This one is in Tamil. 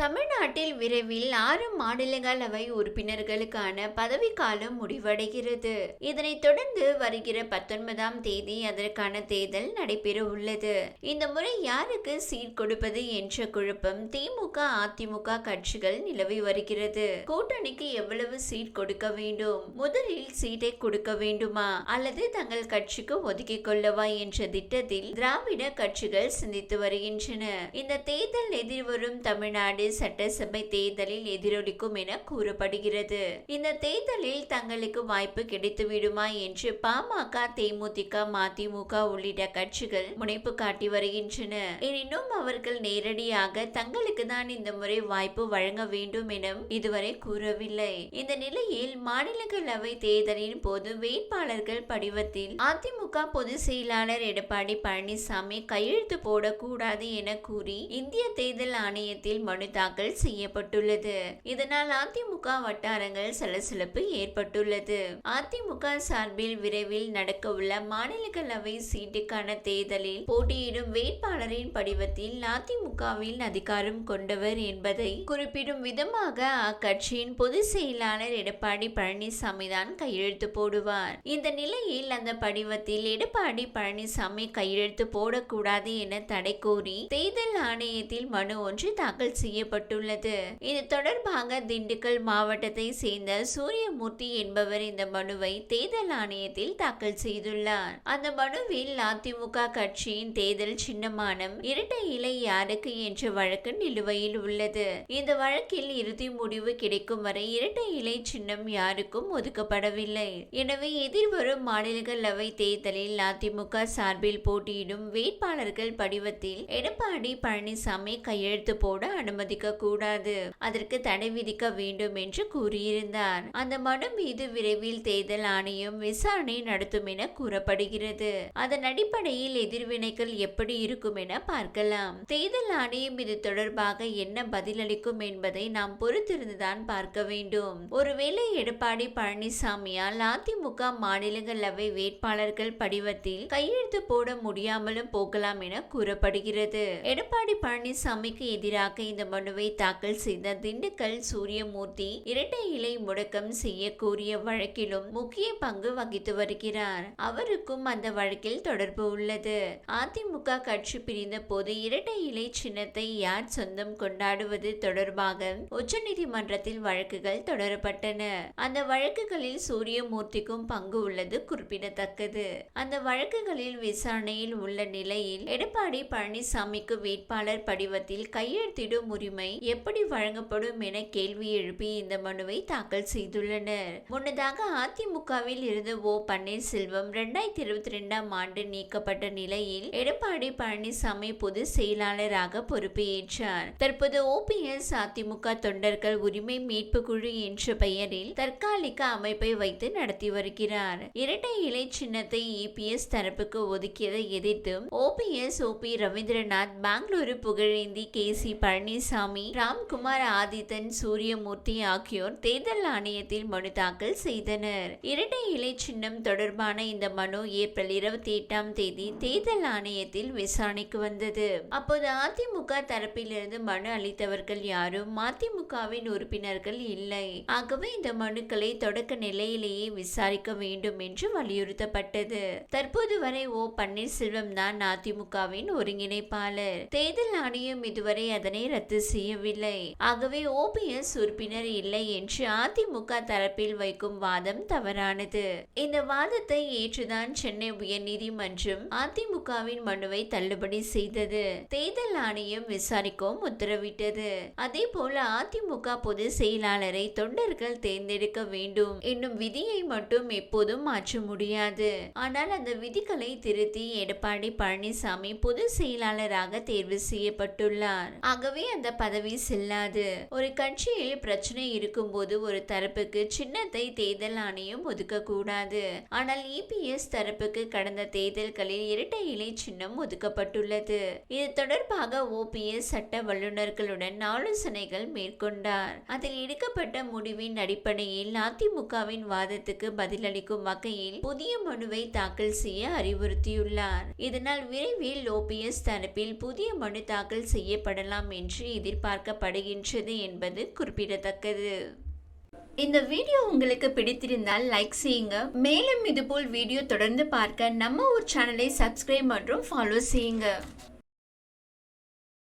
தமிழ்நாட்டில் விரைவில் ஆறு மாநிலங்களவை உறுப்பினர்களுக்கான பதவிக்காலம் முடிவடைகிறது. இதனைத் தொடர்ந்து வருகிற பத்தொன்பதாம் தேதி அதற்கான தேர்தல் நடைபெற உள்ளது. இந்த முறை யாருக்கு சீட் கொடுப்பது என்ற குழப்பம் திமுக அதிமுக கட்சிகள் நிலவி வருகிறது. கூட்டணிக்கு எவ்வளவு சீட் கொடுக்க வேண்டும்? முதலில் சீட்டை கொடுக்க வேண்டுமா? அல்லது தங்கள் கட்சிக்கு ஒதுக்கிக் கொள்ளவா என்ற திட்டத்தில் திராவிட கட்சிகள் சிந்தித்து வருகின்றன. இந்த தேர்தல் எதிர்வரும் தமிழ்நாடு சட்டசபை தேர்தலில் எதிரொலிக்கும் என கூறப்படுகிறது. இந்த தேர்தலில் தங்களுக்கு வாய்ப்பு கிடைத்துவிடுமா என்று பாமக தேமுதிக மதிமுக உள்ளிட்ட கட்சிகள் முனைப்பு காட்டி வருகின்றன. எனினும் அவர்கள் நேரடியாக தங்களுக்கு தான் இந்த முறை வாய்ப்பு வழங்க வேண்டும் என இதுவரை கூறவில்லை. இந்த நிலையில் மாநிலங்களவை தேர்தலின் போது வேட்பாளர்கள் படிவத்தில் அதிமுக பொதுச் செயலாளர் எடப்பாடி பழனிசாமி கையெழுத்து போடக்கூடாது என கூறி இந்திய தேர்தல் ஆணையத்தில் மனு தாக்கல் செய்யப்பட்டுள்ளது. இதனால் அதிமுக வட்டாரங்கள் சலசலப்பு ஏற்பட்டுள்ளது. அதிமுக சார்பில் விரைவில் நடக்க உள்ள மாநிலங்களவை சீட்டுக்கான தேர்தலில் போட்டியிடும் வேட்பாளரின் படிவத்தில் அதிமுகவில் அதிகாரம் கொண்டவர் என்பதை குறிப்பிடும் விதமாக அக்கட்சியின் பொதுச் செயலாளர் எடப்பாடி பழனிசாமி தான் கையெழுத்து போடுவார். இந்த நிலையில் அந்த படிவத்தில் எடப்பாடி பழனிசாமி கையெழுத்து போடக்கூடாது என தடை கோரி தேர்தல் ஆணையத்தில் மனு ஒன்று தாக்கல் செய்ய செய்யப்பட்டுள்ளது இது தொடர்பாக திண்டுக்கல் மாவட்டத்தை சேர்ந்த சூரியமூர்த்தி என்பவர் இந்த மனுவை தேர்தல் ஆணையத்தில் தாக்கல் செய்துள்ளார். அந்த மனுவில் அதிமுக கட்சியின் தேர்தல் சின்னமானம் இரட்டை இலை யாருக்கு என்ற வழக்கு நிலுவையில் உள்ளது. இந்த வழக்கில் இறுதி முடிவு கிடைக்கும் வரை இரட்டை இலை சின்னம் யாருக்கும் ஒதுக்கப்படவில்லை. எனவே எதிர்வரும் மாநிலங்களவை தேர்தலில் அதிமுக சார்பில் போட்டியிடும் வேட்பாளர்கள் படிவத்தில் எடப்பாடி பழனிசாமி கையெழுத்து போட அனுமதிக்க கூடாது அதற்கு தடை விதிக்க வேண்டும் என்று கூறியிருந்தார். அந்த மனு மீது விரைவில் தேர்தல் ஆணையம் விசாரணை நடத்தும் என கூறப்படுகிறது. அதன் அடிப்படையில் எதிர்வினைகள் எப்படி இருக்கும் என பார்க்கலாம். தேர்தல் ஆணையம் இது தொடர்பாக என்ன பதிலளிக்கும் என்பதை நாம் பொறுத்திருந்துதான் பார்க்க வேண்டும். ஒருவேளை எடப்பாடி பழனிசாமியால் அதிமுக மாநிலங்களவை வேட்பாளர்கள் படிவத்தில் கையெழுத்து போட முடியாமலும் போகலாம் என கூறப்படுகிறது. எடப்பாடி பழனிசாமிக்கு எதிராக இந்த மனு மனுவை தாக்கல் செய்த திண்டுக்கல் சூரியமூர்த்தி இரட்டை இலை முடக்கம் செய்ய கோரிய வழக்கிலும் முக்கிய பங்கு வகித்து வருகிறார். அவருக்கும் அந்த வழக்கில் தொடர்பு உள்ளது. அதிமுக கட்சி பிரிந்த போது இரட்டை இலை சின்னத்தை யார் சொந்தம் கொண்டாடுவது தொடர்பாக உச்சநீதிமன்றத்தில் வழக்குகள் தொடரப்பட்டன. அந்த வழக்குகளில் சூரியமூர்த்திக்கும் பங்கு உள்ளது குறிப்பிடத்தக்கது. அந்த வழக்குகளில் விசாரணையில் உள்ள நிலையில் எடப்பாடி பழனிசாமிக்கு வேட்பாளர் படிவத்தில் கையெழுத்திடும் உரிமை எப்படி வழங்கப்படும் என கேள்வி எழுப்பி இந்த மனுவை தாக்கல் செய்துள்ளனர். முன்னதாக அதிமுகவில் இருந்து ஓ. பன்னீர்செல்வம் இரண்டாயிரத்தி இருபத்தி ரெண்டாம் ஆண்டு நீக்கப்பட்ட நிலையில் எடப்பாடி பழனிசாமி பொது செயலாளராக பொறுப்பேற்றார் தற்போது ஓபிஎஸ் அதிமுக தொண்டர்கள் உரிமை மீட்பு குழு என்ற பெயரில் தற்காலிக அமைப்பை வைத்து நடத்தி வருகிறார். இரட்டை இலை சின்னத்தை இபிஎஸ் தரப்புக்கு ஒதுக்கியதை எதிர்த்தும் OPS OP Ravindranath Bengaluru Pugazhendhi K. C. Palaniswami Ramkumar Adithan Suriyamoorthy ஆகியோர் தேர்தல் ஆணையத்தில் மனு தாக்கல் செய்தனர். இரட்டை இலை சின்னம் தொடர்பான இந்த மனு ஏப்ரல் இருபத்தி எட்டாம் தேதி தேர்தல் ஆணையத்தில் விசாரணைக்கு வந்தது. அப்போது அதிமுக தரப்பிலிருந்து மனு அளித்தவர்கள் யாரும் அதிமுகவின் உறுப்பினர்கள் இல்லை. ஆகவே இந்த மனுக்களை தொடக்க நிலையிலேயே விசாரிக்க வேண்டும் என்று வலியுறுத்தப்பட்டது. தற்போது வரை ஓ பன்னீர்செல்வம் தான் அதிமுகவின் ஒருங்கிணைப்பாளர். தேர்தல் ஆணையம் இதுவரை அதனை ரத்து செய்யவில்லை. ஆகவே ஓபிஎஸ் உறுப்பினர் இல்லை என்று அதிமுக தரப்பில் வைக்கும் வாதம் தவறானது. இந்த வாதத்தை ஏற்றுதான் சென்னை உயர்நீதிமன்றம் அதிமுகவின் மனுவை தள்ளுபடி செய்தது. தேர்தல் ஆணையம் விசாரிக்கவும் உத்தரவிட்டது. அதே போல அதிமுக பொது செயலாளரை தொண்டர்கள் தேர்ந்தெடுக்க வேண்டும் என்னும் விதியை மட்டும் எப்போதும் மாற்ற முடியாது. ஆனால் அந்த விதிகளை திருத்தி எடப்பாடி பழனிசாமி பொது செயலாளராக தேர்வு செய்யப்பட்டுள்ளார். ஆகவே அந்த பதவி செல்லாது. ஒரு கட்சியில் பிரச்சனை இருக்கும்போது ஒரு தரப்புக்கு சின்னத்தை தேர்தல் ஆணையம் ஒதுக்க கூடாது ஆனால் இபிஎஸ் தரப்புக்கு கடந்த தேர்தல்களில் இரட்டை இலை சின்னம் ஒதுக்கப்பட்டுள்ளது. இது தொடர்பாக ஓபிஎஸ் சட்ட வல்லுநர்களுடன் ஆலோசனைகள் மேற்கொண்டார். அதில் எடுக்கப்பட்ட முடிவின் அடிப்படையில் அதிமுகவின் வாதத்துக்கு பதிலளிக்கும் வகையில் புதிய மனுவை தாக்கல் செய்ய அறிவுறுத்தியுள்ளார். இதனால் விரைவில் ஓபிஎஸ் தரப்பில் புதிய மனு தாக்கல் செய்யப்படலாம் என்று எதிர்பார்க்கப்படுகின்றது என்பது குறிப்பிடத்தக்கது. இந்த வீடியோ உங்களுக்கு பிடித்திருந்தால் லைக் செய்யுங்க. மேலும் இதுபோல் வீடியோ தொடர்ந்து பார்க்க நம்ம ஒரு சேனலை சப்ஸ்கிரைப் மற்றும் ஃபாலோ செய்யுங்க.